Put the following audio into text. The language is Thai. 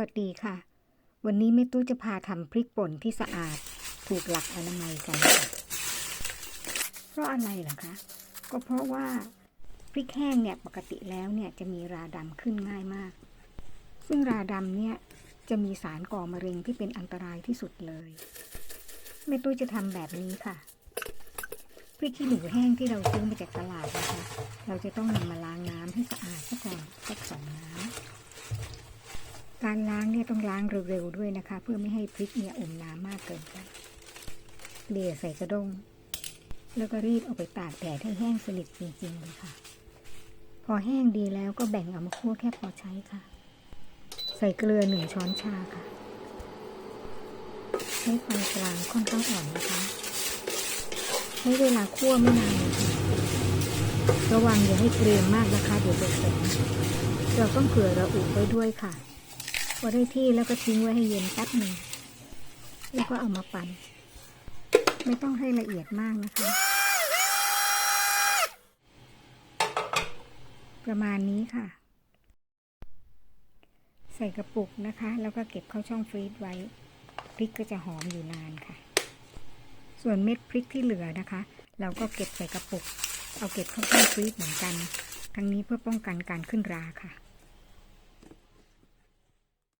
วัสดีค่ะ วันนี้แม่ตู้จะพาทำพริกป่นที่สะอาดถูกหลักอนามัยกันค่ะเพราะอะไรล่ะคะ ก็เพราะว่าพริกแห้งเนี่ยปกติแล้วเนี่ยจะมีราดำขึ้นง่ายมาก ซึ่งราดำเนี่ยจะมีสารก่อมะเร็งที่เป็นอันตรายที่สุดเลยแม่ตู้จะทำแบบนี้ค่ะ พริกขี้หนูแห้งที่เราซื้อมาจากตลาดนะคะ เราจะต้องนำมาล้างน้ำให้สะอาดซะก่อนสัก การล้างเนี่ยต้องล้างเร็วๆด้วยนะคะ เพื่อไม่ให้พริกเนี่ยอมน้ำมากเกินไปเกลี่ยใส่กระด้ง แล้วก็รีบเอาไปตากแดดให้แห้งสนิทจริงๆเลยค่ะ พอแห้งดีแล้วก็แบ่งเอามาคั่วแค่พอใช้ค่ะ ใส่เกลือหนึ่งช้อนชาค่ะ ใช้ไฟกลางค่อนข้างอ่อนนะคะใช้เวลาคั่วไม่นานระวังอย่าให้เกรียมมากนะคะเดี๋ยวจะแข็งเราต้องเผื่อระอุไว้ด้วยค่ะ พอได้ที่แล้วก็ทิ้งไว้ให้เย็นแป๊บหนึ่ง แล้วก็เอามาปั่น ไม่ต้องให้ละเอียดมากนะคะ ประมาณนี้ค่ะ ใส่กระปุกนะคะ แล้วก็เก็บเข้าช่องฟรีซไว้ พริกก็จะหอมอยู่นานค่ะ ส่วนเม็ดพริกที่เหลือนะคะ เราก็เก็บใส่กระปุก เอาเก็บเข้าช่องฟรีซเหมือนกัน ทั้งนี้เพื่อป้องกันการขึ้นราค่ะ